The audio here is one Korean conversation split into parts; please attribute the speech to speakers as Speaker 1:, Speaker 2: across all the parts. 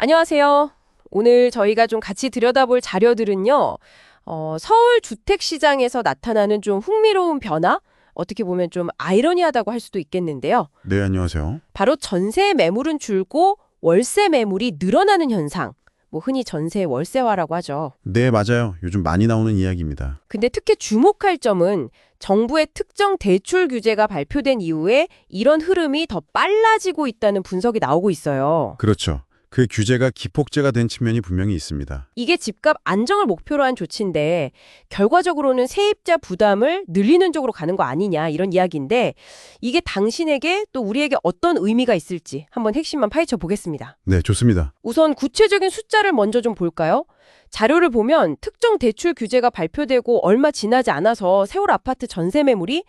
Speaker 1: 안녕하세요. 오늘 저희가 좀 같이 들여다볼 자료들은요. 어, 서울 주택 시장에서 나타나는 좀 흥미로운 변화? 어떻게 보면 좀 아이러니하다고 할 수도 있겠는데요.
Speaker 2: 네, 안녕하세요.
Speaker 1: 바로 전세 매물은 줄고 월세 매물이 늘어나는 현상. 뭐 흔히 전세 월세화라고 하죠.
Speaker 2: 네, 맞아요. 요즘 많이 나오는 이야기입니다.
Speaker 1: 근데 특히 주목할 점은 정부의 특정 대출 규제가 발표된 이후에 이런 흐름이 더 빨라지고 있다는 분석이 나오고 있어요.
Speaker 2: 그렇죠. 그 규제가 기폭제가 된 측면이 분명히 있습니다.
Speaker 1: 이게 집값 안정을 목표로 한 조치인데 결과적으로는 세입자 부담을 늘리는 쪽으로 가는 거 아니냐 이런 이야기인데 이게 당신에게 또 우리에게 어떤 의미가 있을지 한번 핵심만 파헤쳐 보겠습니다.
Speaker 2: 네, 좋습니다.
Speaker 1: 우선 구체적인 숫자를 먼저 좀 볼까요? 자료를 보면 특정 대출 규제가 발표되고 얼마 지나지 않아서 세월 아파트 전세 매물이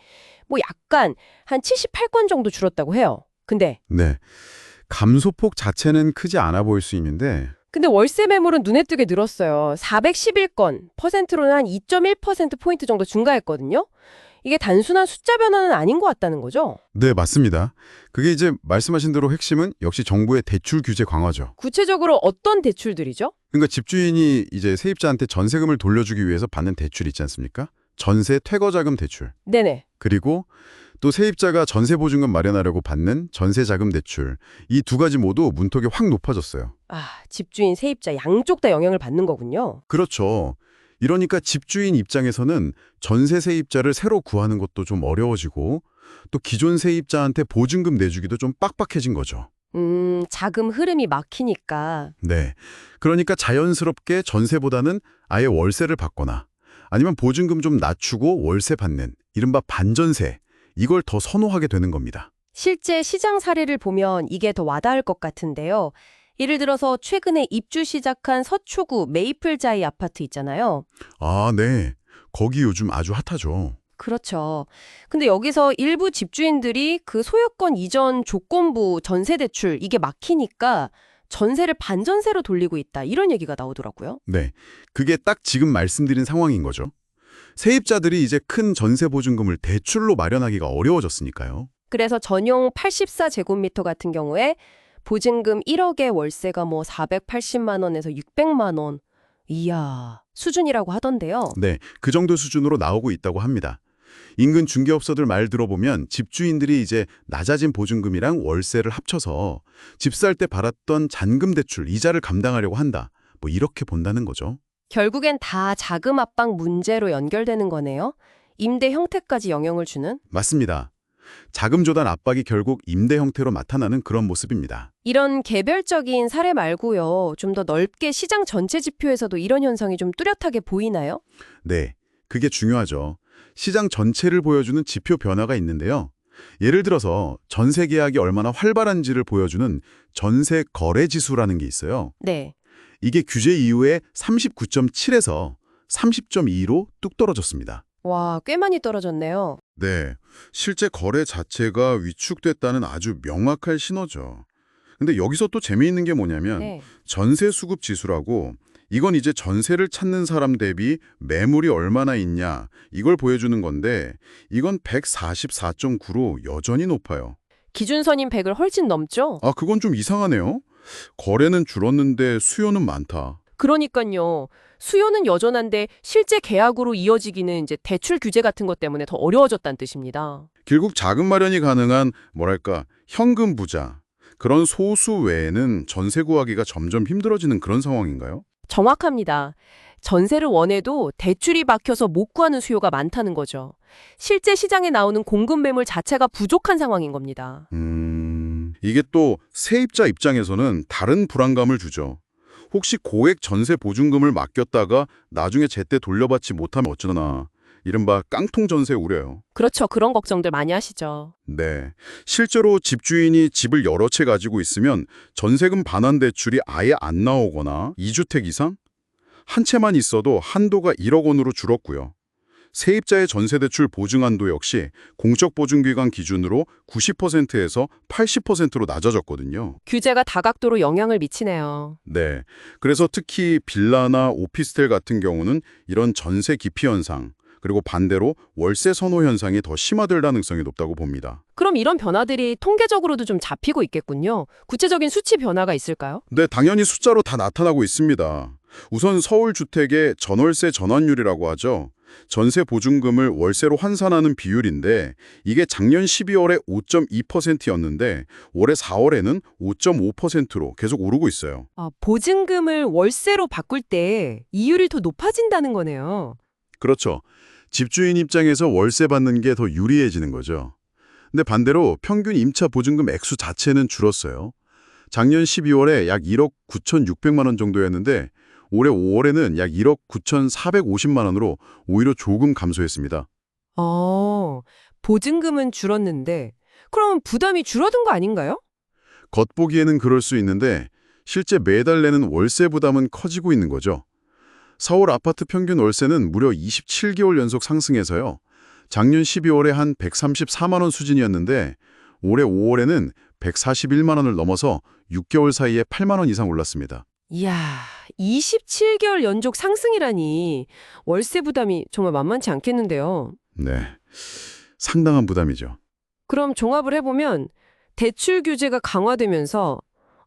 Speaker 1: 뭐 약간 한 78건 정도 줄었다고 해요. 근데
Speaker 2: 네. 감소폭 자체는 크지 않아 보일 수 있는데
Speaker 1: 근데 월세 매물은 눈에 띄게 늘었어요. 411건, 퍼센트로는 한 2.1%포인트 정도 증가했거든요. 이게 단순한 숫자 변화는 아닌 것 같다는 거죠.
Speaker 2: 네, 맞습니다. 그게 이제 말씀하신 대로 핵심은 역시 정부의 대출 규제 강화죠.
Speaker 1: 구체적으로 어떤 대출들이죠?
Speaker 2: 그러니까 집주인이 이제 세입자한테 전세금을 돌려주기 위해서 받는 대출 있지 않습니까? 전세 퇴거자금 대출.
Speaker 1: 네네.
Speaker 2: 그리고 또 세입자가 전세 보증금 마련하려고 받는 전세 자금 대출. 이 두 가지 모두 문턱이 확 높아졌어요.
Speaker 1: 아, 집주인, 세입자 양쪽 다 영향을 받는 거군요.
Speaker 2: 그렇죠. 이러니까 집주인 입장에서는 전세 세입자를 새로 구하는 것도 좀 어려워지고 또 기존 세입자한테 보증금 내주기도 좀 빡빡해진 거죠.
Speaker 1: 음, 자금 흐름이 막히니까.
Speaker 2: 네. 그러니까 자연스럽게 전세보다는 아예 월세를 받거나 아니면 보증금 좀 낮추고 월세 받는 이른바 반전세 이걸 더 선호하게 되는 겁니다.
Speaker 1: 실제 시장 사례를 보면 이게 더 와닿을 것 같은데요. 예를 들어서 최근에 입주 시작한 서초구 메이플자이 아파트 있잖아요.
Speaker 2: 아, 네. 거기 요즘 아주 핫하죠.
Speaker 1: 그렇죠. 근데 여기서 일부 집주인들이 그 소유권 이전 조건부 전세 대출 이게 막히니까 전세를 반전세로 돌리고 있다. 이런 얘기가 나오더라고요.
Speaker 2: 네. 그게 딱 지금 말씀드린 상황인 거죠. 세입자들이 이제 큰 전세 보증금을 대출로 마련하기가 어려워졌으니까요.
Speaker 1: 그래서 전용 84제곱미터 같은 경우에 보증금 1억에 월세가 뭐 480만 원에서 600만 원. 이야, 수준이라고 하던데요.
Speaker 2: 네, 그 정도 수준으로 나오고 있다고 합니다. 인근 중개업소들 말 들어보면 집주인들이 이제 낮아진 보증금이랑 월세를 합쳐서 집 살 때 받았던 잔금 대출 이자를 감당하려고 한다. 뭐 이렇게 본다는 거죠.
Speaker 1: 결국엔 다 자금 압박 문제로 연결되는 거네요. 임대 형태까지 영향을 주는?
Speaker 2: 맞습니다. 자금 조달 압박이 결국 임대 형태로 나타나는 그런 모습입니다.
Speaker 1: 이런 개별적인 사례 말고요. 좀 더 넓게 시장 전체 지표에서도 이런 현상이 좀 뚜렷하게 보이나요?
Speaker 2: 네, 그게 중요하죠. 시장 전체를 보여주는 지표 변화가 있는데요. 예를 들어서 전세 계약이 얼마나 활발한지를 보여주는 전세 거래 지수라는 게 있어요.
Speaker 1: 네.
Speaker 2: 이게 규제 이후에 39.7에서 30.2로 뚝 떨어졌습니다.
Speaker 1: 와, 꽤 많이 떨어졌네요.
Speaker 2: 네, 실제 거래 자체가 위축됐다는 아주 명확한 신호죠. 근데 여기서 또 재미있는 게 뭐냐면
Speaker 1: 네.
Speaker 2: 전세 수급 지수라고 이건 이제 전세를 찾는 사람 대비 매물이 얼마나 있냐 이걸 보여주는 건데 이건 144.9로 여전히 높아요.
Speaker 1: 기준선인 100을 훨씬 넘죠?
Speaker 2: 아 그건 좀 이상하네요. 거래는 줄었는데 수요는 많다.
Speaker 1: 그러니까요. 수요는 여전한데 실제 계약으로 이어지기는 이제 대출 규제 같은 것 때문에 더 어려워졌다는 뜻입니다.
Speaker 2: 결국 자금 마련이 가능한 뭐랄까 현금 부자 그런 소수 외에는 전세 구하기가 점점 힘들어지는 그런 상황인가요?
Speaker 1: 정확합니다. 전세를 원해도 대출이 막혀서 못 구하는 수요가 많다는 거죠. 실제 시장에 나오는 공급 매물 자체가 부족한 상황인 겁니다.
Speaker 2: 음, 이게 또 세입자 입장에서는 다른 불안감을 주죠. 혹시 고액 전세 보증금을 맡겼다가 나중에 제때 돌려받지 못하면 어쩌나. 이른바 깡통 전세 우려요.
Speaker 1: 그렇죠. 그런 걱정들 많이 하시죠.
Speaker 2: 네. 실제로 집주인이 집을 여러 채 가지고 있으면 전세금 반환 대출이 아예 안 나오거나 2주택 이상? 한 채만 있어도 한도가 1억 원으로 줄었고요. 세입자의 전세대출 보증 한도 역시 공적 보증기관 기준으로 90%에서 80%로 낮아졌거든요.
Speaker 1: 규제가 다각도로 영향을 미치네요.
Speaker 2: 네. 그래서 특히 빌라나 오피스텔 같은 경우는 이런 전세 기피 현상, 그리고 반대로 월세 선호 현상이 더 심화될 가능성이 높다고 봅니다.
Speaker 1: 그럼 이런 변화들이 통계적으로도 좀 잡히고 있겠군요. 구체적인 수치 변화가 있을까요?
Speaker 2: 네, 당연히 숫자로 다 나타나고 있습니다. 우선 서울 주택의 전월세 전환율이라고 하죠. 전세 보증금을 월세로 환산하는 비율인데 이게 작년 12월에 5.2%였는데 올해 4월에는 5.5%로 계속 오르고 있어요.
Speaker 1: 아, 보증금을 월세로 바꿀 때 이율이 더 높아진다는 거네요.
Speaker 2: 그렇죠. 집주인 입장에서 월세 받는 게 더 유리해지는 거죠. 근데 반대로 평균 임차 보증금 액수 자체는 줄었어요. 작년 12월에 약 1억 9,600만 원 정도였는데 올해 5월에는 약 1억 9,450만 원으로 오히려 조금 감소했습니다.
Speaker 1: 어, 보증금은 줄었는데 그럼 부담이 줄어든 거 아닌가요?
Speaker 2: 겉보기에는 그럴 수 있는데 실제 매달 내는 월세 부담은 커지고 있는 거죠. 서울 아파트 평균 월세는 무려 27개월 연속 상승해서요. 작년 12월에 한 134만 원 수준이었는데 올해 5월에는 141만 원을 넘어서 6개월 사이에 8만 원 이상 올랐습니다.
Speaker 1: 이야, 27개월 연속 상승이라니 월세 부담이 정말 만만치 않겠는데요.
Speaker 2: 네. 상당한 부담이죠.
Speaker 1: 그럼 종합을 해보면 대출 규제가 강화되면서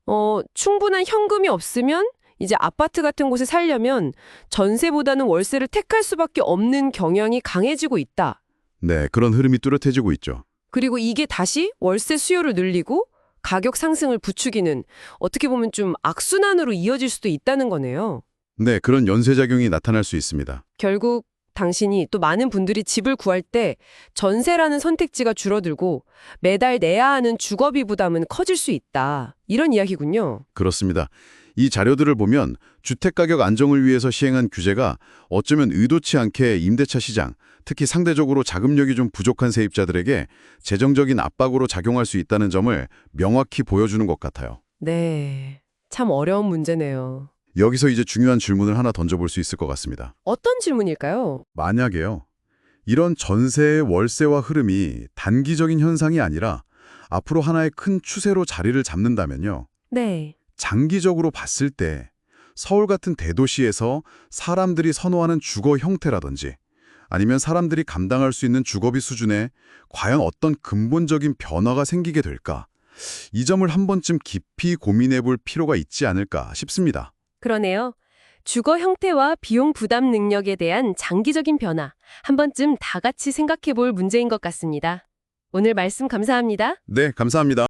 Speaker 1: 어, 충분한 현금이 없으면 이제 아파트 같은 곳에 살려면 전세보다는 월세를 택할 수밖에 없는 경향이 강해지고 있다.
Speaker 2: 네, 그런 흐름이 뚜렷해지고 있죠.
Speaker 1: 그리고 이게 다시 월세 수요를 늘리고 가격 상승을 부추기는 어떻게 보면 좀 악순환으로 이어질 수도 있다는 거네요.
Speaker 2: 네, 그런 연쇄작용이 나타날 수 있습니다.
Speaker 1: 결국 당신이 또 많은 분들이 집을 구할 때 전세라는 선택지가 줄어들고 매달 내야 하는 주거비 부담은 커질 수 있다. 이런 이야기군요.
Speaker 2: 그렇습니다. 이 자료들을 보면 주택가격 안정을 위해서 시행한 규제가 어쩌면 의도치 않게 임대차 시장, 특히 상대적으로 자금력이 좀 부족한 세입자들에게 재정적인 압박으로 작용할 수 있다는 점을 명확히 보여주는 것 같아요.
Speaker 1: 네. 참 어려운 문제네요.
Speaker 2: 여기서 이제 중요한 질문을 하나 던져볼 수 있을 것 같습니다.
Speaker 1: 어떤 질문일까요?
Speaker 2: 만약에요. 이런 전세의 월세와 흐름이 단기적인 현상이 아니라 앞으로 하나의 큰 추세로 자리를 잡는다면요.
Speaker 1: 네.
Speaker 2: 장기적으로 봤을 때 서울 같은 대도시에서 사람들이 선호하는 주거 형태라든지 아니면 사람들이 감당할 수 있는 주거비 수준에 과연 어떤 근본적인 변화가 생기게 될까? 이 점을 한 번쯤 깊이 고민해 볼 필요가 있지 않을까 싶습니다.
Speaker 1: 그러네요. 주거 형태와 비용 부담 능력에 대한 장기적인 변화, 한 번쯤 다 같이 생각해 볼 문제인 것 같습니다. 오늘 말씀 감사합니다.
Speaker 2: 네, 감사합니다.